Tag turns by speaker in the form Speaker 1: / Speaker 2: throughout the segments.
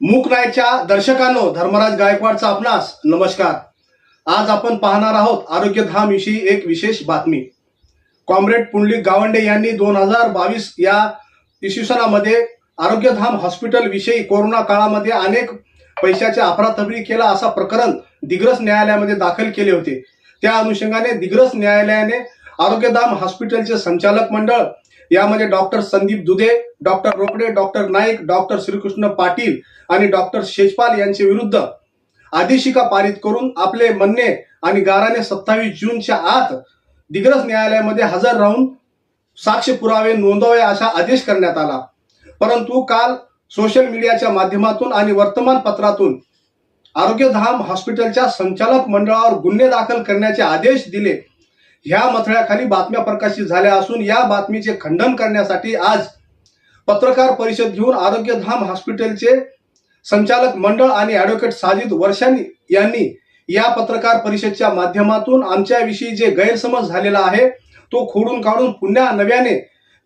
Speaker 1: मुकनायच्या दर्शकांनो धर्मराज गायकवाडचा आपणास नमस्कार. आज आपण पाहणार आहोत आरोग्यधाम विषयी एक विशेष बातमी. कॉम्रेड पुंडलिक गावंडे यांनी दोन हजार बावीस या इसवी सणामध्ये आरोग्यधाम हॉस्पिटल विषयी कोरोना काळामध्ये अनेक पैशाच्या अफरातफरी केला असा प्रकरण दिग्रस न्यायालयामध्ये दाखल केले होते. त्या अनुषंगाने दिग्रस न्यायालयाने आरोग्यधाम हॉस्पिटलचे संचालक मंडळ यामध्ये doctor Sandeep Dudhe doctor Rokade doctor Naik doctor Shrikrishna Patil आणि डॉक्टर शेजपाल यांच्या विरुद्ध आदेशिका पारित करून आपले म्हणणे आणि गाराने सत्तावीस जूनच्या आत दिग्रस न्यायालयामध्ये हजर राहून साक्ष पुरावे नोंदवावे असा आदेश करण्यात आला. परंतु काल सोशल मीडियाच्या माध्यमातून आणि वर्तमानपत्रातून आरोग्यधाम हॉस्पिटलच्या संचालक मंडळावर गुन्हे दाखल करण्याचे आदेश दिले ह्या मथळ्याखाली बातम्या प्रकाशित झाल्या असून या बातमीचे खंडन करण्यासाठी आज पत्रकार परिषद घेऊन आरोग्यधाम हॉस्पिटलचे संचालक मंडळ आणि ॲडव्होकेट साजिद वर्षानी यांनी या पत्रकार परिषदच्या माध्यमातून आमच्याविषयी जे गैरसमज झालेला आहे तो खोडून काढून पुन्हा नव्याने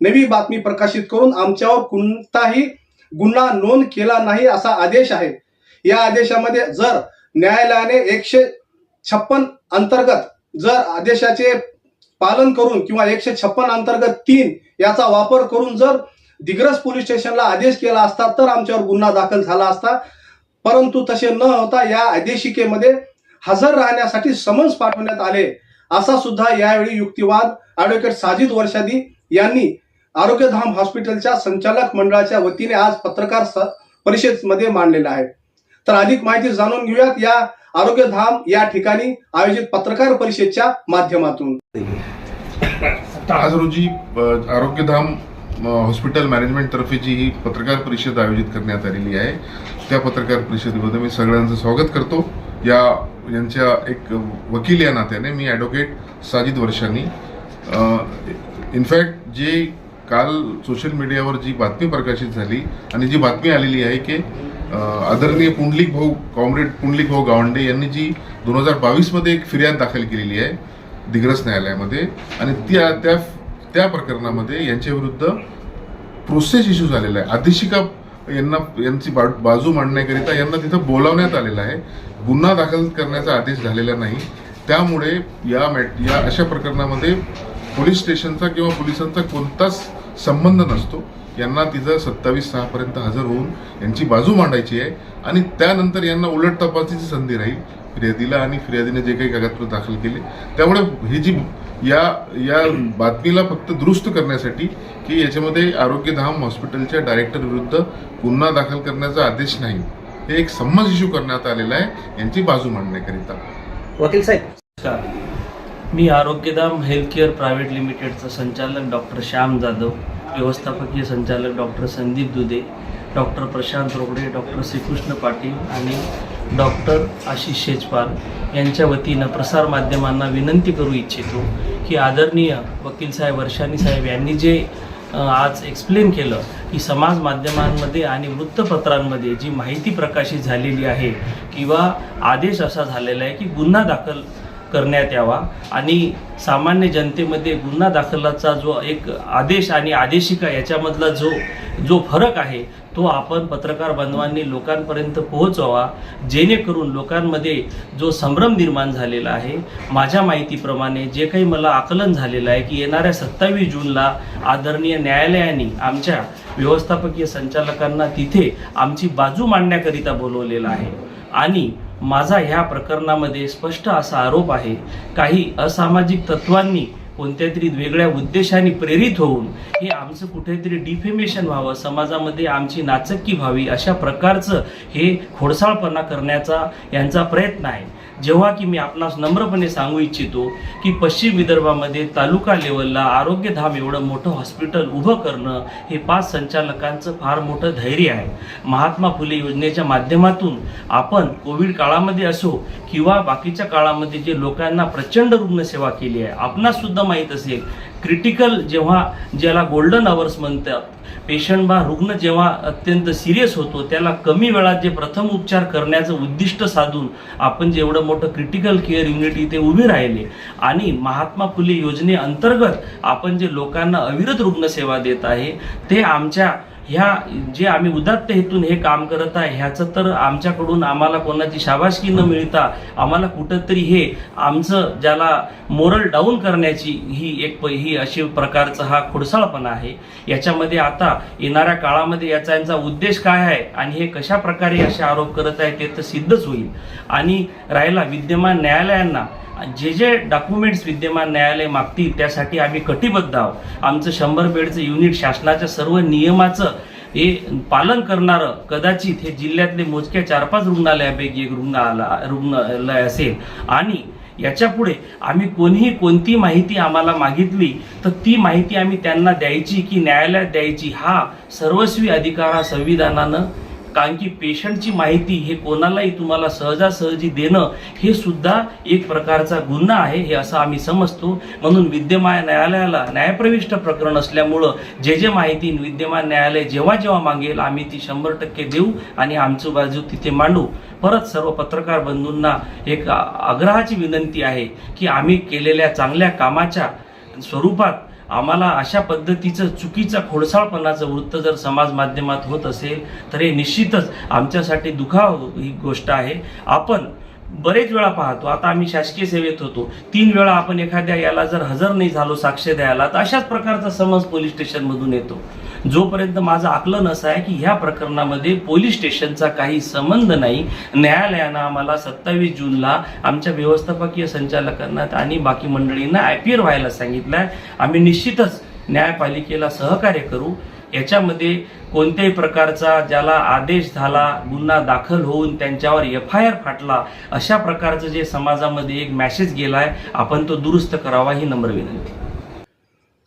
Speaker 1: नवी बातमी प्रकाशित करून आमच्यावर कोणताही गुन्हा नोंद केला नाही असा आदेश आहे. या आदेशामध्ये जर न्यायालयाने एकशे छप्पन अंतर्गत जर आदेशाचे पालन करून किंवा एकशे छप्पन अंतर्गत तीन याचा वापर करून जर दिग्रस पोलीस स्टेशनला आदेश केला असता तर आमच्यावर गुन्हा दाखल झाला असता. परंतु तसे न होता या आदेशिकेमध्ये हजर राहण्यासाठी समन्स पाठवण्यात आले. असा सुद्धा यावेळी युक्तिवाद ॲडव्होकेट साजिद वर्षादी यांनी आरोग्यधाम हॉस्पिटलच्या संचालक मंडळाच्या वतीने आज पत्रकार परिषदेमध्ये मांडलेला आहे. तर अधिक माहिती जाणून घेऊयात. या आरोग्य धाम या ठिकाणी आयोजित पत्रकार परिषदेच्या माध्यमातून.
Speaker 2: आज रोजी आरोग्यधाम हॉस्पिटल मॅनेजमेंट तर्फे जी ही पत्रकार परिषद आयोजित करण्यात आलेली आहे. त्या पत्रकार परिषदेमध्ये मी सगळ्यांचं स्वागत करतो. या यांच्या एक वकील या नात्याने मी ॲडव्होकेट साजिद वर्षांनी. इनफॅक्ट जे काल सोशल मीडियावर जी बातमी प्रकाशित झाली आणि जी बातमी आलेली आहे की आदरणीय पुंडलिक भाऊ कॉम्रेड पुंडलिक भाऊ गावंडे यांनी जी दोन हजार बावीसमध्ये एक फिर्याद दाखल केलेली आहे दिग्रस न्यायालयामध्ये आणि त्या त्या त्या प्रकरणामध्ये यांच्याविरुद्ध प्रोसेस इश्यू झालेला आहे. आदेशिका यांना यांची बा बाजू मांडण्याकरिता यांना तिथं बोलावण्यात आलेलं आहे. गुन्हा दाखल करण्याचा आदेश झालेला नाही. त्यामुळे या मॅट या अशा प्रकरणामध्ये पोलीस स्टेशनचा किंवा पोलिसांचा कोणताच संबंध नसतो. यांना तिथं सत्तावीस सहापर्यंत हजर होऊन यांची बाजू मांडायची आहे. आणि त्यानंतर यांना उलट तपासाची संधी राहील. फिर्यादीला आणि फिर्यादीने जे काही कागदपत्र दाखल केले त्यामुळे ही जी या या बातमीला फक्त दुरुस्त करण्यासाठी की याच्यामध्ये आरोग्यधाम हॉस्पिटलच्या डायरेक्टर विरुद्ध गुन्हा दाखल करण्याचा आदेश नाही हे एक संमत इश्यू करण्यात आलेला आहे यांची बाजू मांडण्याकरिता.
Speaker 3: वकील साहेब.
Speaker 4: मी आरोग्यधाम हेल्थकेअर प्रायव्हेट लिमिटेडचा संचालक डॉक्टर श्याम जाधव. व्यवस्थापकीय संचालक doctor Sandeep Dudhe doctor Prashant Rokade doctor Shrikrishna Patil आणि डॉक्टर आशिष शेजपाल यांच्या वतीनं प्रसारमाध्यमांना विनंती करू इच्छितो की आदरणीय वकील साहेब वर्षानी साहेब यांनी जे आज एक्सप्लेन केलं की समाज माध्यमांमध्ये आणि वृत्तपत्रांमध्ये जी माहिती प्रकाशित झालेली आहे किंवा आदेश असा झालेला आहे की गुन्हा दाखल करण्यात यावा. आणि सामान्य जनतेमध्ये गुन्हा दाखलाचा जो एक आदेश आणि आदेशिका याच्यामधला जो जो फरक आहे तो आपण पत्रकार बांधवांनी लोकांपर्यंत पोहोचवा जेणेकरून लोकांमध्ये जो संभ्रम निर्माण झालेला आहे माझ्या माहितीप्रमाणे जे काही मला आकलन झालेलं आहे की येणाऱ्या सत्तावीस जूनला आदरणीय न्यायालयाने आमच्या व्यवस्थापकीय संचालकांना तिथे आमची बाजू मांडण्याकरिता बोलवलेलं आहे. आणि माझा ह्या प्रकरणामध्ये स्पष्ट असा आरोप आहे. काही असामाजिक तत्वांनी कोणत्या तरी वेगळ्या उद्देशाने प्रेरित होऊन हे आमचं कुठेतरी डिफेमेशन व्हावं समाजामध्ये आमची नाचक्की व्हावी अशा प्रकारचं हे खोडसाळपणा करण्याचा यांचा प्रयत्न आहे. जेव्हा की मी आपणास नम्रपणे सांगू इच्छितो की पश्चिम विदर्भामध्ये तालुका लेवलला आरोग्यधाम एवढं मोठं हॉस्पिटल उभं करणं हे पाच संचालकांचं फार मोठं धैर्य आहे. महात्मा फुले योजनेच्या माध्यमातून आपण कोविड काळामध्ये असो किंवा बाकीच्या काळामध्ये जे लोकांना प्रचंड रुग्णसेवा केली आहे आपणास सुद्धा माहीत असेल क्रिटिकल जेव्हा ज्याला गोल्डन अवर्स म्हणतात पेशंट बा रुग्ण जेव्हा अत्यंत सिरियस होतो त्याला कमी वेळात जे प्रथम उपचार करण्याचं उद्दिष्ट साधून आपण जेवढं मोठं क्रिटिकल केअर युनिट इथे उभी राहिले आणि महात्मा फुले योजनेअंतर्गत आपण जे लोकांना अविरत रुग्णसेवा देत आहे ते आमच्या ह्या जे आम्ही उदात्त हेतून हे काम करत आहे ह्याचं तर आमच्याकडून आम्हाला कोणाची शाबासकी न मिळता आम्हाला कुठंतरी हे आमचं ज्याला मोरल डाऊन करण्याची ही एक प- ही अशी प्रकारचा हा खुडसाळपणा आहे. याच्यामध्ये आता येणाऱ्या काळामध्ये याचा यांचा उद्देश काय आहे आणि हे कशा प्रकारे असे आरोप करत आहे ते तर सिद्धच होईल. आणि राहिला विद्यमान न्यायालयांना जे जे डॉक्युमेंट्स विद्यमान न्यायालय मागतील त्यासाठी आम्ही कटिबद्ध आहोत. आमचं शंभर बेडचं युनिट शासनाच्या सर्व नियमाचं हे पालन करणारं कदाचित हे जिल्ह्यातले मोजक्या चार पाच रुग्णालयापैकी एक रुग्णाला रुग्णालय असेल. आणि याच्यापुढे आम्ही कोणीही कोणती माहिती आम्हाला मागितली तर ती माहिती आम्ही त्यांना द्यायची की न्यायालयात द्यायची. हा सर्वस्वी अधिकार हा संविधानानं कारण की पेशंटची माहिती हे कोणालाही तुम्हाला सहजासहजी देणं हे सुद्धा एक प्रकारचा गुन्हा आहे हे असं आम्ही समजतो. म्हणून विद्यमान न्यायालयाला न्यायप्रविष्ट प्रकरण असल्यामुळं जे जे माहिती विद्यमान न्यायालय जेव्हा जेव्हा मागेल आम्ही ती शंभर टक्के देऊ आणि आमची बाजू तिथे मांडू. परत सर्व पत्रकार बंधूंना एक आग्रहाची विनंती आहे की आम्ही केलेल्या चांगल्या कामाच्या स्वरूपात आम्हाला अशा पद्धतीचं चुकीचं खोडसाळपणाचं वृत्त जर समाज माध्यमात होत असेल तर हे निश्चितच आमच्यासाठी दुखाव ही गोष्ट आहे. आपण बरेच वेळा पाहतो. आता आम्ही शासकीय सेवेत होतो. तीन वेळा आपण एखाद्या याला जर हजर नाही झालो साक्ष द्यायला तर अशाच प्रकारचा समज पोलीस स्टेशनमधून येतो. जोपर्यंत माझं आकलन असं आहे की ह्या प्रकरणामध्ये पोलीस स्टेशनचा काही संबंध नाही न्यायालयानं आम्हाला सत्तावीस जूनला आमच्या व्यवस्थापकीय संचालकांना आणि बाकी मंडळींना ॲपियर व्हायला सांगितलं आहे आम्ही निश्चितच न्यायपालिकेला सहकार्य करू. याच्यामध्ये कोणत्याही प्रकारचा ज्याला आदेश झाला गुन्हा दाखल होऊन त्यांच्यावर एफ आय आर फाटला अशा प्रकारचं जे समाजामध्ये एक मॅसेज गेलाय आपण तो दुरुस्त करावा ही नम्र विनंती.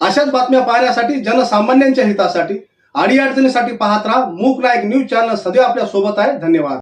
Speaker 1: अशाच बातम्या पाहण्यासाठी जनसामान्यांच्या हितासाठी अडीअडचणीसाठी पाहत राहा. मूक नायक न्यूज चॅनल सदैव आपल्यासोबत आहे. धन्यवाद.